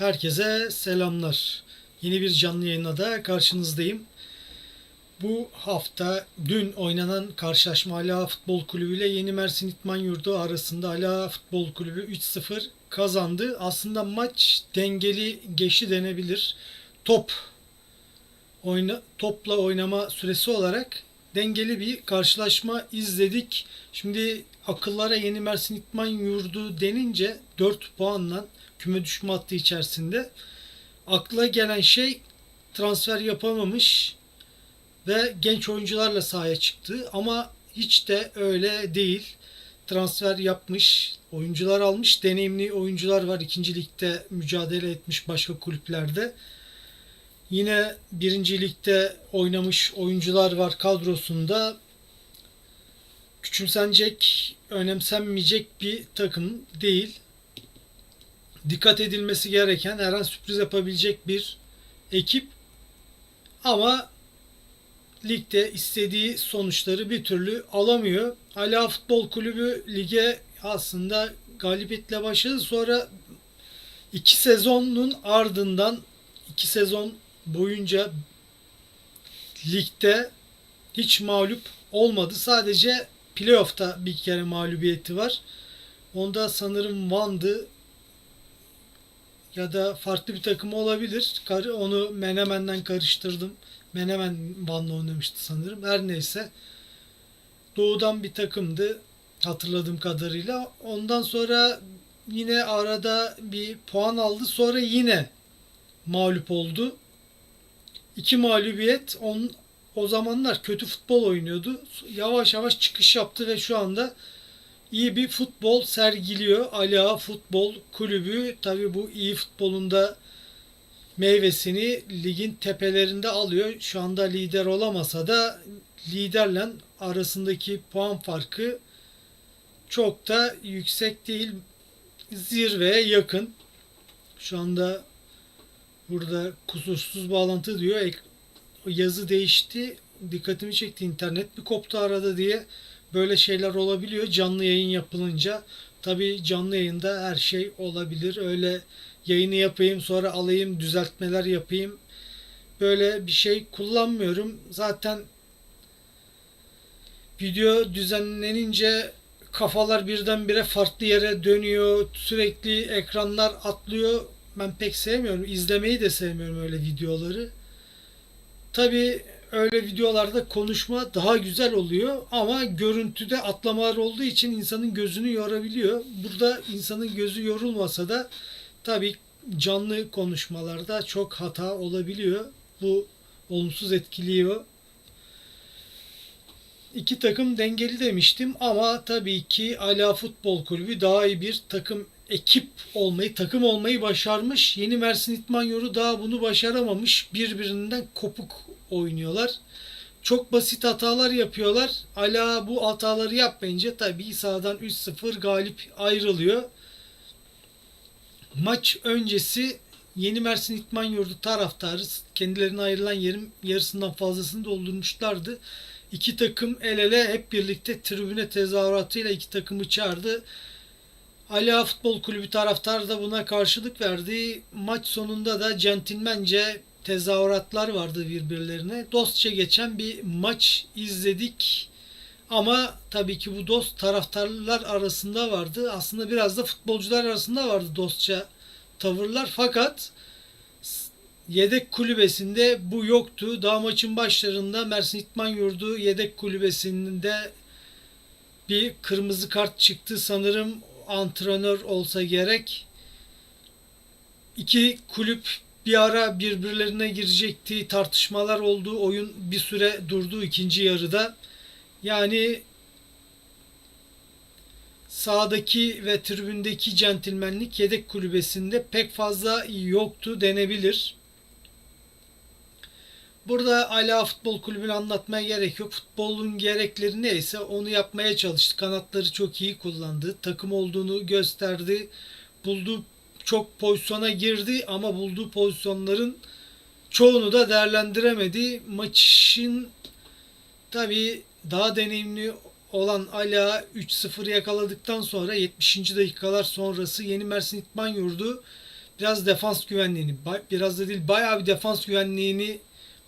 Herkese selamlar. Yeni bir canlı yayına da karşınızdayım. Bu hafta dün oynanan karşılaşma Ala Futbol Kulübü ile Yeni Mersin İtman Yurdu arasında Ala Futbol Kulübü 3-0 kazandı. Aslında maç dengeli geçti denebilir. Top oyna, topla oynama süresi olarak dengeli bir karşılaşma izledik. Şimdi akıllara Yeni Mersin İtman Yurdu denince 4 puanla küme düşme hattı içerisinde akla gelen şey transfer yapamamış ve genç oyuncularla sahaya çıktı ama hiç de öyle değil. Transfer yapmış, oyuncular almış, deneyimli oyuncular var. İkinci ligde mücadele etmiş başka kulüplerde. Yine birinci ligde oynamış oyuncular var kadrosunda. Küçümsenecek, önemsenmeyecek bir takım değil. Dikkat edilmesi gereken her an sürpriz yapabilecek bir ekip. Ama ligde istediği sonuçları bir türlü alamıyor. Ala Futbol Kulübü lige aslında galibiyetle başladı. Sonra iki sezonun ardından iki sezon boyunca ligde hiç mağlup olmadı. Sadece playoff'ta bir kere mağlubiyeti var. Onda sanırım Van'dı ya da farklı bir takım olabilir. Onu Menemen'den karıştırdım. Menemen Van'la oynamıştı sanırım. Her neyse. Doğudan bir takımdı hatırladığım kadarıyla. Ondan sonra yine arada bir puan aldı. Sonra yine mağlup oldu. İki mağlubiyet. On, o zamanlar kötü futbol oynuyordu. Yavaş yavaş çıkış yaptı ve şu anda iyi bir futbol sergiliyor. Ala Futbol Kulübü tabi bu iyi futbolunda meyvesini ligin tepelerinde alıyor. Şu anda lider olamasa da liderle arasındaki puan farkı çok da yüksek değil. Zirveye yakın. Şu anda burada kusursuz bağlantı diyor. Ek- Yazı değişti. Dikkatimi çekti. İnternet bir koptu arada diye böyle şeyler olabiliyor canlı yayın yapılınca. Tabi canlı yayında her şey olabilir. Öyle yayını yapayım sonra alayım düzeltmeler yapayım. Böyle bir şey kullanmıyorum. Zaten video düzenlenince kafalar birdenbire farklı yere dönüyor. Sürekli ekranlar atlıyor. Ben pek sevmiyorum. İzlemeyi de sevmiyorum öyle videoları. Tabi öyle videolarda konuşma daha güzel oluyor ama görüntüde atlamalar olduğu için insanın gözünü yorabiliyor. Burada insanın gözü yorulmasa da tabi canlı konuşmalarda çok hata olabiliyor. Bu olumsuz etkiliyor. İki takım dengeli demiştim ama tabii ki Ala Futbol Kulübü daha iyi bir takım ekip olmayı, takım olmayı başarmış. Yeni Mersin İtman Yurdu daha bunu başaramamış. Birbirinden kopuk oynuyorlar. Çok basit hatalar yapıyorlar. Ala bu hataları yapmayınca tabii sahadan 3-0 galip ayrılıyor. Maç öncesi Yeni Mersin İtman Yurdu taraftarı kendilerine ayrılan yerin yarısından fazlasını doldurmuşlardı. İki takım el ele hep birlikte tribüne tezahüratıyla iki takımı çağırdı. Ala Futbol Kulübü taraftarı da buna karşılık verdi. Maç sonunda da centilmence tezahüratlar vardı birbirlerine. Dostça geçen bir maç izledik. Ama tabii ki bu dost taraftarlar arasında vardı. Aslında biraz da futbolcular arasında vardı dostça tavırlar. Fakat yedek kulübesinde bu yoktu. Daha maçın başlarında Mersin İtman Yurdu yedek kulübesinde bir kırmızı kart çıktı. Sanırım antrenör olsa gerek. İki kulüp bir ara birbirlerine girecekti. Tartışmalar oldu. Oyun bir süre durdu ikinci yarıda. Yani sahadaki ve tribündeki centilmenlik yedek kulübesinde pek fazla yoktu denebilir. Burada Ala Futbol Kulübü'nü anlatmaya gerek yok. Futbolun gerekleri neyse onu yapmaya çalıştı. Kanatları çok iyi kullandı. Takım olduğunu gösterdi. Bulduğu çok pozisyona girdi ama bulduğu pozisyonların çoğunu da değerlendiremedi. Maçın tabi daha deneyimli olan Ala 3-0 yakaladıktan sonra 70. dakikalar sonrası Yeni Mersin İtman Yurdu biraz defans güvenliğini, biraz da değil bayağı bir defans güvenliğini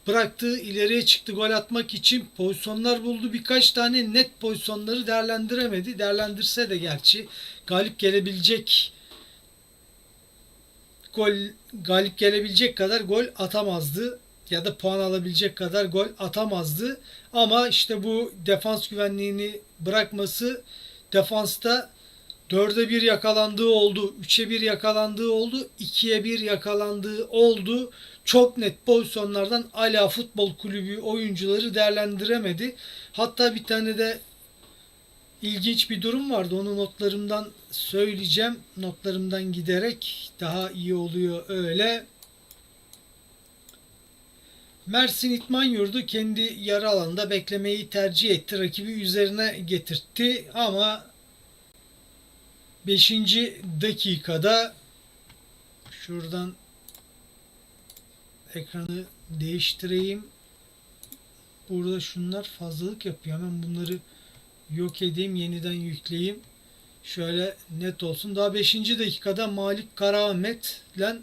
bıraktı. ileriye çıktı gol atmak için pozisyonlar buldu. Birkaç tane net pozisyonları değerlendiremedi. Değerlendirse de gerçi galip gelebilecek gol galip gelebilecek kadar gol atamazdı ya da puan alabilecek kadar gol atamazdı. Ama işte bu defans güvenliğini bırakması defansta 4'e 1 yakalandığı oldu. 3'e 1 yakalandığı oldu. 2'ye 1 yakalandığı oldu. Çok net pozisyonlardan Ala Futbol Kulübü oyuncuları değerlendiremedi. Hatta bir tane de ilginç bir durum vardı. Onu notlarımdan söyleyeceğim. Notlarımdan giderek daha iyi oluyor öyle. Mersin İtman Yurdu kendi yarı alanında beklemeyi tercih etti. Rakibi üzerine getirtti ama 5. dakikada şuradan ekranı değiştireyim. Burada şunlar fazlalık yapıyor. Hemen bunları yok edeyim, yeniden yükleyeyim. Şöyle net olsun. Daha 5. dakikada Malik Karaahmet ile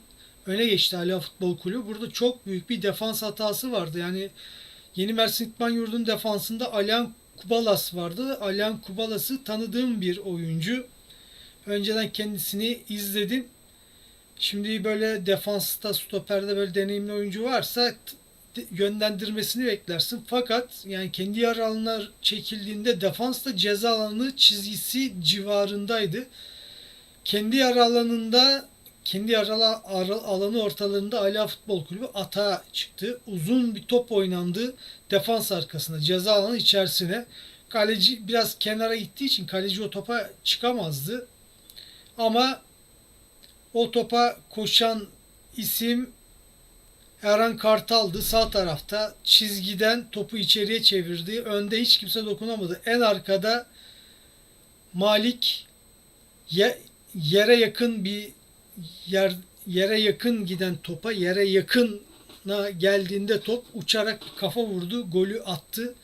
öne geçti Ala Futbol Kulübü. Burada çok büyük bir defans hatası vardı. Yani Yeni Mersin İtman Yurdu'nun defansında Alian Kubalas vardı. Alian Kubalas'ı tanıdığım bir oyuncu. Önceden kendisini izledim. Şimdi böyle defansta, stoperde böyle deneyimli oyuncu varsa yönlendirmesini beklersin. Fakat yani kendi yarı alanına çekildiğinde defansta ceza alanı çizgisi civarındaydı. Kendi yarı alanında kendi yarı alanı ortalarında Ala Futbol Kulübü atağa çıktı. Uzun bir top oynandı defans arkasına, ceza alanı içerisine. Kaleci biraz kenara gittiği için kaleci o topa çıkamazdı. Ama o topa koşan isim Erhan Kartal'dı. Sağ tarafta çizgiden topu içeriye çevirdi. Önde hiç kimse dokunamadı. En arkada Malik ye- yere yakın bir yer yere yakın giden topa yere yakına geldiğinde top uçarak kafa vurdu. Golü attı.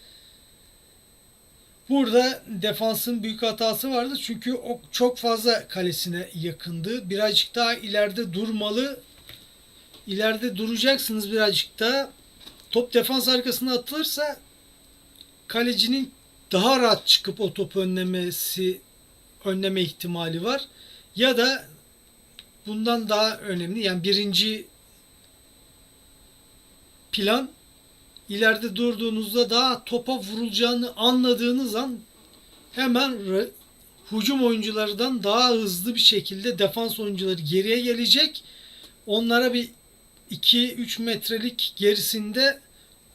Burada defansın büyük hatası vardı. Çünkü o çok fazla kalesine yakındı. Birazcık daha ileride durmalı. İleride duracaksınız birazcık daha. Top defans arkasına atılırsa kalecinin daha rahat çıkıp o topu önlemesi önleme ihtimali var. Ya da bundan daha önemli yani birinci plan ileride durduğunuzda daha topa vurulacağını anladığınız an hemen hücum oyunculardan daha hızlı bir şekilde defans oyuncuları geriye gelecek. Onlara bir 2-3 metrelik gerisinde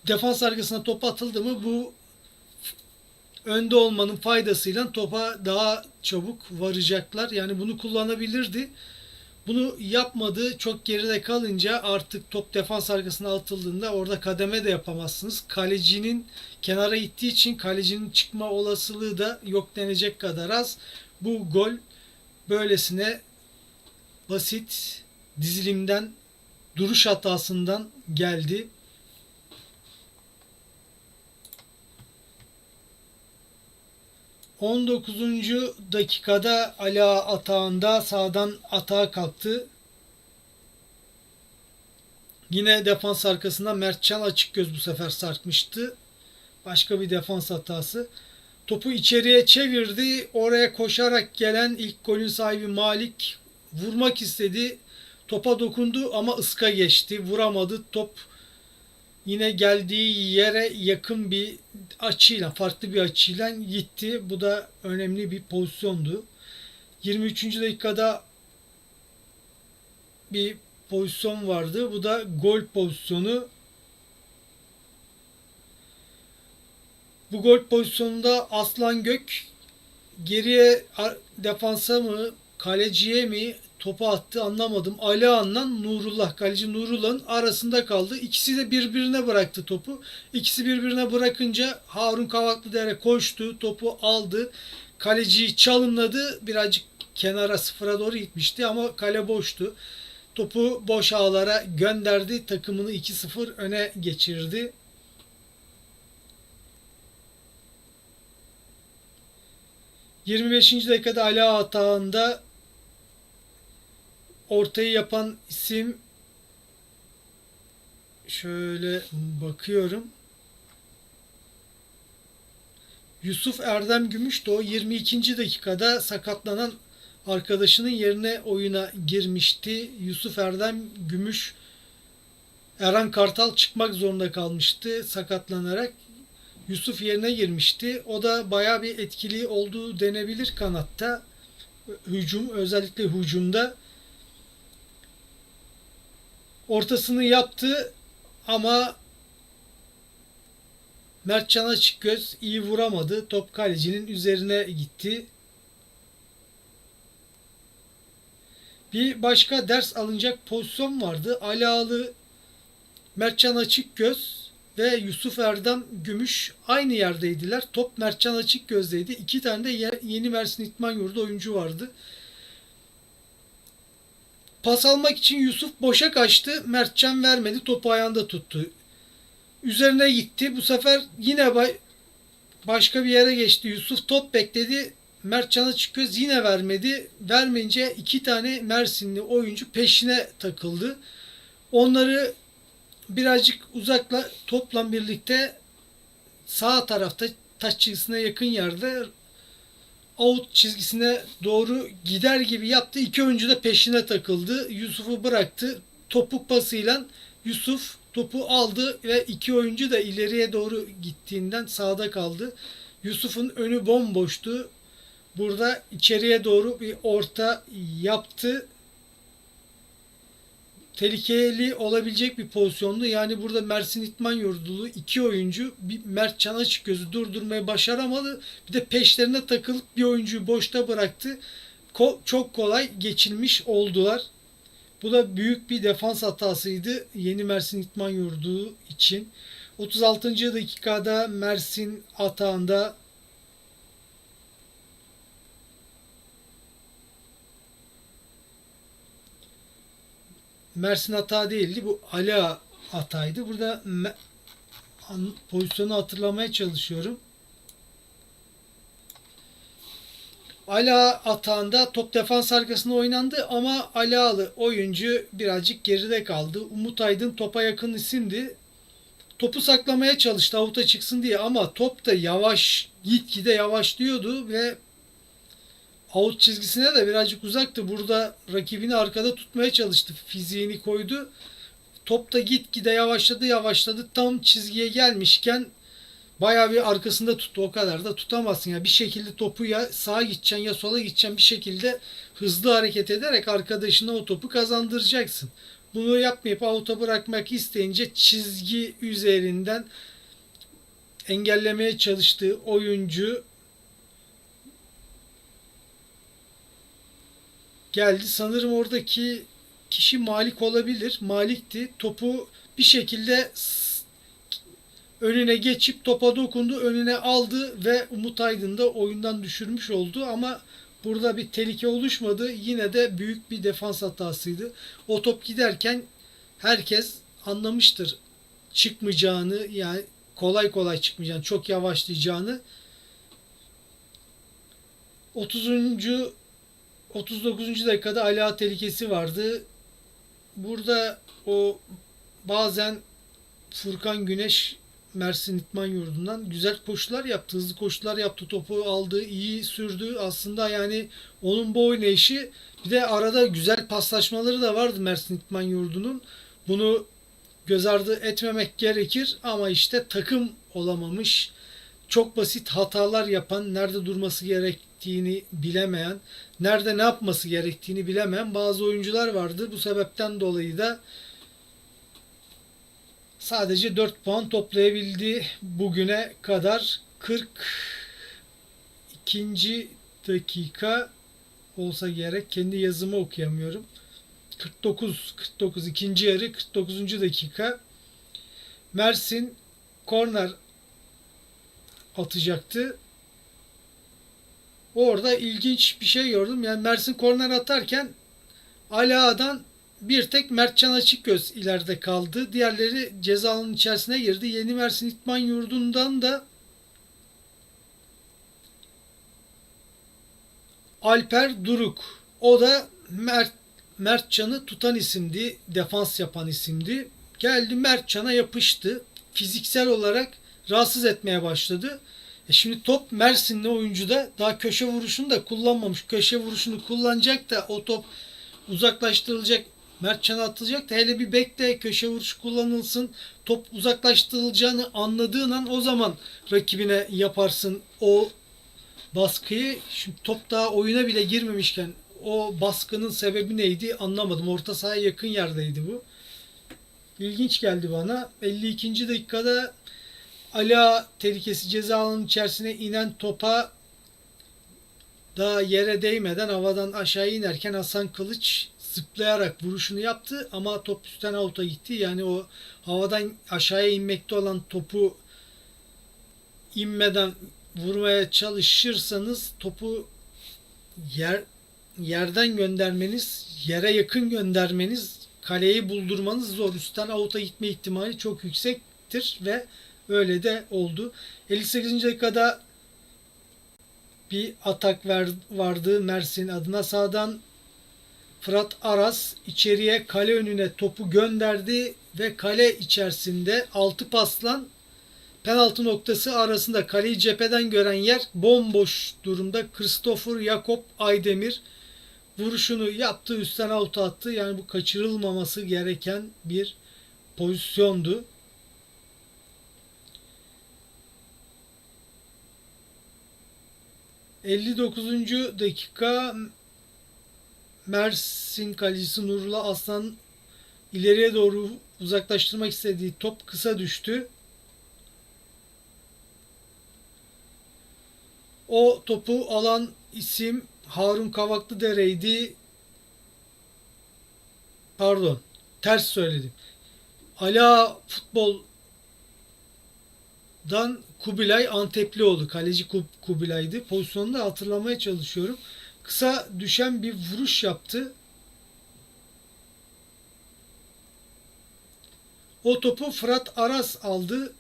defans arkasına top atıldı mı bu önde olmanın faydasıyla topa daha çabuk varacaklar. Yani bunu kullanabilirdi. Bunu yapmadı. Çok geride kalınca artık top defans arkasına atıldığında orada kademe de yapamazsınız. Kalecinin kenara ittiği için kalecinin çıkma olasılığı da yok denecek kadar az. Bu gol böylesine basit dizilimden duruş hatasından geldi. On dokuzuncu dakikada Ala atağında sağdan atağa kalktı. Yine defans arkasında Mertcan açık göz bu sefer sarkmıştı. Başka bir defans hatası. Topu içeriye çevirdi. Oraya koşarak gelen ilk golün sahibi Malik vurmak istedi. Topa dokundu ama ıska geçti. Vuramadı. Top yine geldiği yere yakın bir açıyla, farklı bir açıyla gitti. Bu da önemli bir pozisyondu. 23. dakikada bir pozisyon vardı. Bu da gol pozisyonu. Bu gol pozisyonunda Aslan Gök geriye defansa mı, kaleciye mi topu attı anlamadım. Alihan'la Nurullah, kaleci Nurullah'ın arasında kaldı. İkisi de birbirine bıraktı topu. İkisi birbirine bırakınca Harun Kavaklıdere koştu, topu aldı. Kaleciyi çalımladı. Birazcık kenara sıfıra doğru gitmişti ama kale boştu. Topu boş ağlara gönderdi. Takımını 2-0 öne geçirdi. ...25. dakikada Ala atağında ortayı yapan isim şöyle bakıyorum. Yusuf Erdem Gümüş de o 22. dakikada sakatlanan arkadaşının yerine oyuna girmişti. Yusuf Erdem Gümüş Eren Kartal çıkmak zorunda kalmıştı sakatlanarak. Yusuf yerine girmişti. O da bayağı bir etkili olduğu denebilir kanatta. Hücum özellikle hücumda ortasını yaptı ama Mertcan Açıkgöz iyi vuramadı. Top kalecinin üzerine gitti. Bir başka ders alınacak pozisyon vardı. Ali Ağlı, Mertcan Açıkgöz ve Yusuf Erdem Gümüş aynı yerdeydiler. Top Mertcan Açıkgöz'deydi. İki tane de ye- yeni Mersin İtman Yurdu oyuncu vardı. Pas almak için Yusuf boşa kaçtı. Mertcan vermedi. Topu ayağında tuttu. Üzerine gitti. Bu sefer yine ba- başka bir yere geçti. Yusuf top bekledi. Mertcan Açıkgöz yine vermedi. Vermeyince iki tane Mersinli oyuncu peşine takıldı. Onları birazcık uzakla topla birlikte sağ tarafta taç yakın yerde out çizgisine doğru gider gibi yaptı. İki oyuncu da peşine takıldı. Yusuf'u bıraktı. Topuk pasıyla Yusuf topu aldı ve iki oyuncu da ileriye doğru gittiğinden sağda kaldı. Yusuf'un önü bomboştu. Burada içeriye doğru bir orta yaptı. Tehlikeli olabilecek bir pozisyondu. Yani burada Mersin İtman Yurdulu iki oyuncu bir Mert Can Açıkgöz'ü durdurmayı başaramadı. Bir de peşlerine takılıp bir oyuncuyu boşta bıraktı. Ko- çok kolay geçilmiş oldular. Bu da büyük bir defans hatasıydı yeni Mersin İtman Yurdu için. 36. dakikada Mersin atağında Mersin hata değildi. Bu Ali hataydı. Burada pozisyonu hatırlamaya çalışıyorum. Ali Ağa atağında top defans arkasında oynandı ama Ali Ağalı oyuncu birazcık geride kaldı. Umut Aydın topa yakın isimdi. Topu saklamaya çalıştı avuta çıksın diye ama top da yavaş gitgide yavaşlıyordu ve out çizgisine de birazcık uzaktı. Burada rakibini arkada tutmaya çalıştı. Fiziğini koydu. Top da gitgide yavaşladı yavaşladı. Tam çizgiye gelmişken bayağı bir arkasında tuttu. O kadar da tutamazsın. ya Bir şekilde topu ya sağa gideceksin ya sola gideceksin. Bir şekilde hızlı hareket ederek arkadaşına o topu kazandıracaksın. Bunu yapmayıp avuta bırakmak isteyince çizgi üzerinden engellemeye çalıştığı oyuncu geldi. Sanırım oradaki kişi Malik olabilir. Malik'ti. Topu bir şekilde önüne geçip topa dokundu, önüne aldı ve Umut Aydın da oyundan düşürmüş oldu ama burada bir tehlike oluşmadı. Yine de büyük bir defans hatasıydı. O top giderken herkes anlamıştır çıkmayacağını yani kolay kolay çıkmayacağını, çok yavaşlayacağını. 30. 39. dakikada ala tehlikesi vardı. Burada o bazen Furkan Güneş Mersin İtman Yurdu'ndan güzel koşular yaptı. Hızlı koşular yaptı. Topu aldı. iyi sürdü. Aslında yani onun bu oynayışı bir de arada güzel paslaşmaları da vardı Mersin İtman Yurdu'nun. Bunu göz ardı etmemek gerekir ama işte takım olamamış. Çok basit hatalar yapan, nerede durması gerektiğini bilemeyen, nerede ne yapması gerektiğini bilemeyen bazı oyuncular vardı. Bu sebepten dolayı da sadece 4 puan toplayabildi bugüne kadar 42. dakika olsa gerek. Kendi yazımı okuyamıyorum. 49 49 ikinci yarı 49. dakika Mersin korner atacaktı. Orada ilginç bir şey gördüm. Yani Mersin korner atarken Ala'dan bir tek Mertcan Açıkgöz ileride kaldı. Diğerleri ceza alanının içerisine girdi. Yeni Mersin İtman Yurdu'ndan da Alper Duruk. O da Mert, Mertcan'ı tutan isimdi. Defans yapan isimdi. Geldi Mertcan'a yapıştı. Fiziksel olarak rahatsız etmeye başladı. E şimdi top Mersinli oyuncuda daha köşe vuruşunu da kullanmamış. Köşe vuruşunu kullanacak da o top uzaklaştırılacak. Mertcan'a atılacak da hele bir bekle köşe vuruşu kullanılsın. Top uzaklaştırılacağını anladığın an o zaman rakibine yaparsın o baskıyı. Şimdi top daha oyuna bile girmemişken o baskının sebebi neydi anlamadım. Orta sahaya yakın yerdeydi bu. İlginç geldi bana. 52. dakikada Ala tehlikesi ceza alanının içerisine inen topa daha yere değmeden havadan aşağı inerken Hasan Kılıç zıplayarak vuruşunu yaptı ama top üstten avuta gitti. Yani o havadan aşağıya inmekte olan topu inmeden vurmaya çalışırsanız topu yer yerden göndermeniz, yere yakın göndermeniz, kaleyi buldurmanız zor. Üstten avuta gitme ihtimali çok yüksektir ve öyle de oldu. 58. dakikada bir atak vardı Mersin adına. Sağdan Fırat Aras içeriye kale önüne topu gönderdi ve kale içerisinde 6 paslan penaltı noktası arasında kaleyi cepheden gören yer bomboş durumda. Christopher Jakob Aydemir vuruşunu yaptı, üstten out attı. Yani bu kaçırılmaması gereken bir pozisyondu. ...59. dakika... Mersin kalecisi Nurullah Aslan... ...ileriye doğru uzaklaştırmak istediği top kısa düştü. O topu alan isim Harun Kavaklıdere'ydi. Pardon. Ters söyledim. Ala futboldan Kubilay Anteplioğlu. Kaleci Kubilay'dı. Pozisyonunu da hatırlamaya çalışıyorum. Kısa düşen bir vuruş yaptı. O topu Fırat Aras aldı.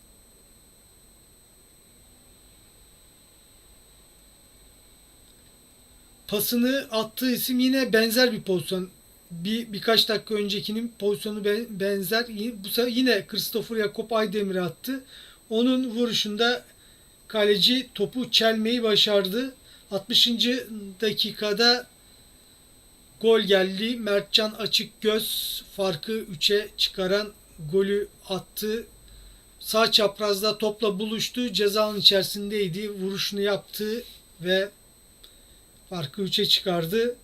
pasını attığı isim yine benzer bir pozisyon. Bir birkaç dakika öncekinin pozisyonu benzer. Bu sefer yine Christopher Jakob Aydemir attı. Onun vuruşunda kaleci topu çelmeyi başardı. 60. dakikada gol geldi. Mertcan açık göz farkı 3'e çıkaran golü attı. Sağ çaprazda topla buluştu. Cezanın içerisindeydi. Vuruşunu yaptı ve Farkı 3'e çıkardı.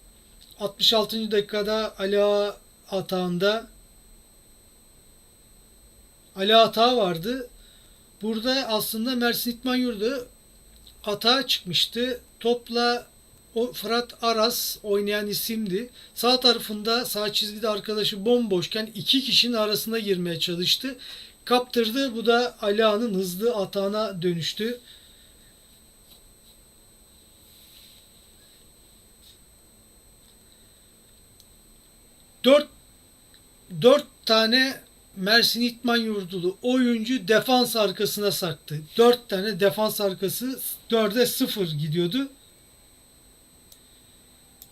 66. dakikada Ali Ağa atağında Ali hata vardı. Burada aslında Mersin İtman Yurdu hata çıkmıştı. Topla o Fırat Aras oynayan isimdi. Sağ tarafında sağ çizgide arkadaşı bomboşken iki kişinin arasına girmeye çalıştı. Kaptırdı. Bu da Ali Ağa'nın hızlı atağına dönüştü. 4 4 tane Mersin İtman Yurdulu oyuncu defans arkasına saktı. 4 tane defans arkası 4'e 0 gidiyordu.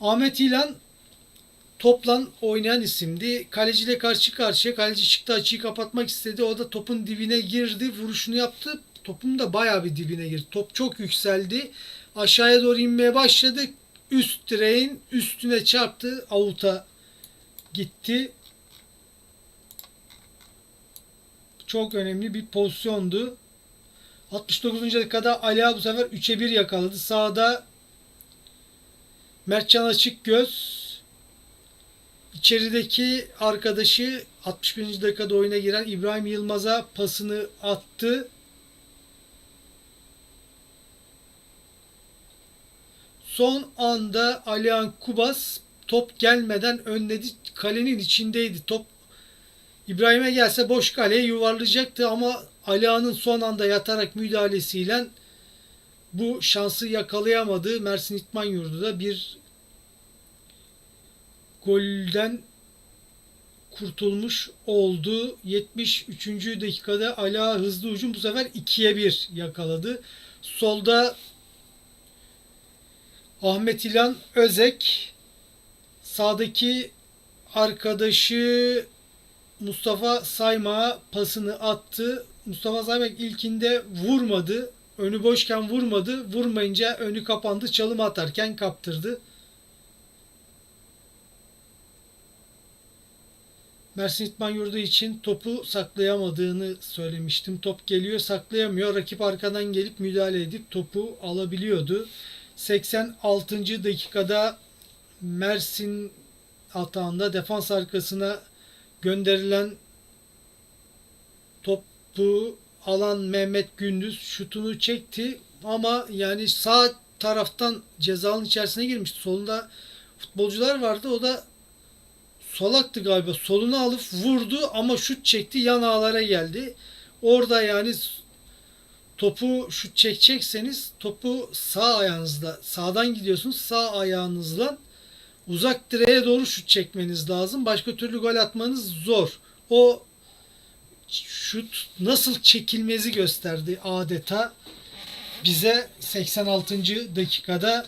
Ahmet İlan toplan oynayan isimdi. Kaleciyle karşı karşıya. Kaleci çıktı açıyı kapatmak istedi. O da topun dibine girdi. Vuruşunu yaptı. Topun da bayağı bir dibine girdi. Top çok yükseldi. Aşağıya doğru inmeye başladı. Üst direğin üstüne çarptı. Avuta gitti. Çok önemli bir pozisyondu. 69. dakikada Ali bu sefer 3'e 1 yakaladı. Sağda Mertcan Açık Göz içerideki arkadaşı 61. dakikada oyuna giren İbrahim Yılmaz'a pasını attı. Son anda Alihan Kubas top gelmeden önledi. Kalenin içindeydi. Top İbrahim'e gelse boş kaleye yuvarlayacaktı ama Aliağa'nın son anda yatarak müdahalesiyle bu şansı yakalayamadı. Mersin İtman Yurdu da bir golden kurtulmuş oldu. 73. dakikada Ala hızlı ucum bu sefer 2'ye 1 yakaladı. Solda Ahmet İlan Özek Sağdaki arkadaşı Mustafa Saymak'a pasını attı. Mustafa Saymak ilkinde vurmadı. Önü boşken vurmadı. Vurmayınca önü kapandı. Çalım atarken kaptırdı. Mersin İtman Yurdu için topu saklayamadığını söylemiştim. Top geliyor saklayamıyor. Rakip arkadan gelip müdahale edip topu alabiliyordu. 86. dakikada Mersin atağında defans arkasına gönderilen topu alan Mehmet Gündüz şutunu çekti ama yani sağ taraftan cezanın içerisine girmişti. Solunda futbolcular vardı. O da solaktı galiba. Solunu alıp vurdu ama şut çekti. Yan ağlara geldi. Orada yani topu şut çekecekseniz topu sağ ayağınızla sağdan gidiyorsunuz. Sağ ayağınızla uzak direğe doğru şut çekmeniz lazım. Başka türlü gol atmanız zor. O şut nasıl çekilmezi gösterdi adeta bize 86. dakikada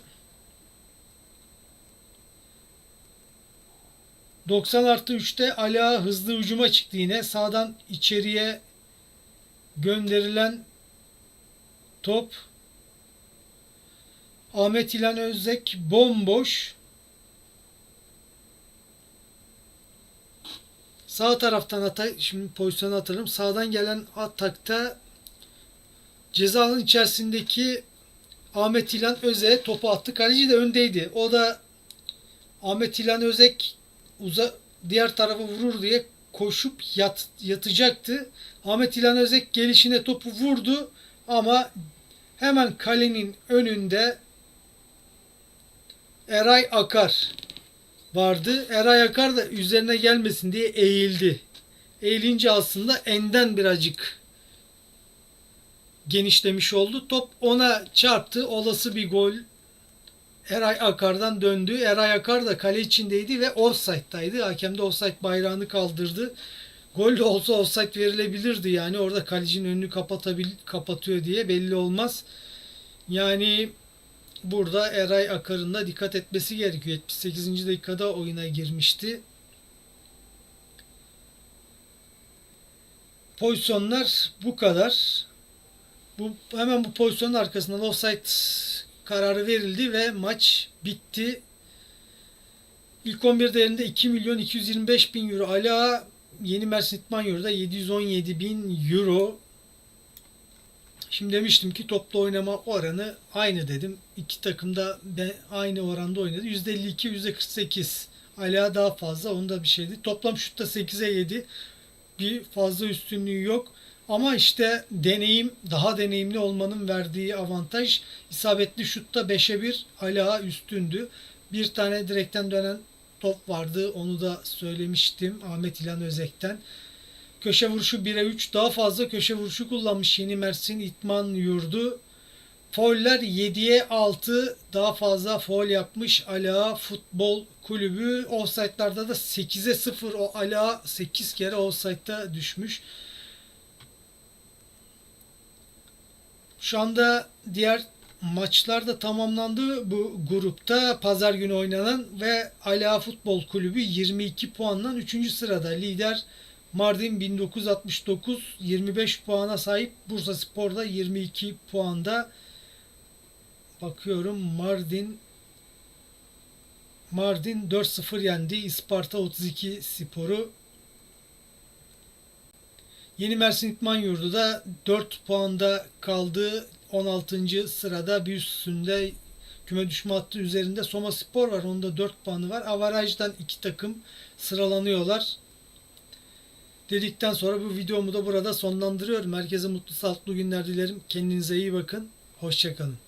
90 artı 3'te Ala hızlı hücuma çıktı yine. Sağdan içeriye gönderilen top Ahmet İlhan Özek bomboş. Sağ taraftan ata şimdi pozisyonu atalım. Sağdan gelen atakta cezanın içerisindeki Ahmet İlhan Özek topu attı. Kaleci de öndeydi. O da Ahmet İlhan Özek uza diğer tarafa vurur diye koşup yat, yatacaktı. Ahmet İlhan Özek gelişine topu vurdu ama hemen kalenin önünde Eray Akar vardı. Eray Akar da üzerine gelmesin diye eğildi. Eğilince aslında enden birazcık genişlemiş oldu. Top ona çarptı. Olası bir gol Eray Akar'dan döndü. Eray Akar da kale içindeydi ve offside'daydı. Hakem de offside bayrağını kaldırdı. Gol de olsa offside verilebilirdi yani. Orada kalecinin önünü kapatabil kapatıyor diye belli olmaz. Yani burada Eray Akar'ın da dikkat etmesi gerekiyor. 78. dakikada oyuna girmişti. Pozisyonlar bu kadar. Bu hemen bu pozisyonun arkasından offside kararı verildi ve maç bitti. İlk 11 değerinde 2 milyon 225 bin euro. Ala Yeni Mersin İtman Yurdu'da 717 bin euro. Şimdi demiştim ki toplu oynama oranı aynı dedim. İki takım da aynı oranda oynadı. %52, %48. Ala daha fazla. Onda bir şeydi. Toplam şutta 8'e 7. Bir fazla üstünlüğü yok. Ama işte deneyim, daha deneyimli olmanın verdiği avantaj isabetli şutta 5'e 1 Ala üstündü. Bir tane direkten dönen top vardı. Onu da söylemiştim Ahmet İlhan Özek'ten. Köşe vuruşu 1'e 3. Daha fazla köşe vuruşu kullanmış Yeni Mersin İtman Yurdu. Foller 7'ye 6 daha fazla foul yapmış Ala Futbol Kulübü. Offside'larda da 8'e 0 o Ala 8 kere offside'da düşmüş. Şu anda diğer maçlar da tamamlandı bu grupta pazar günü oynanan ve Ala Futbol Kulübü 22 puanla 3. sırada lider Mardin 1969 25 puana sahip Bursa Spor da 22 puanda bakıyorum Mardin Mardin 4-0 yendi Isparta 32 Sporu Yeni Mersin İtman Yurdu da 4 puanda kaldı. 16. sırada bir üstünde küme düşme hattı üzerinde Soma Spor var. Onda 4 puanı var. Avarajdan iki takım sıralanıyorlar. Dedikten sonra bu videomu da burada sonlandırıyorum. Herkese mutlu sağlıklı günler dilerim. Kendinize iyi bakın. Hoşçakalın.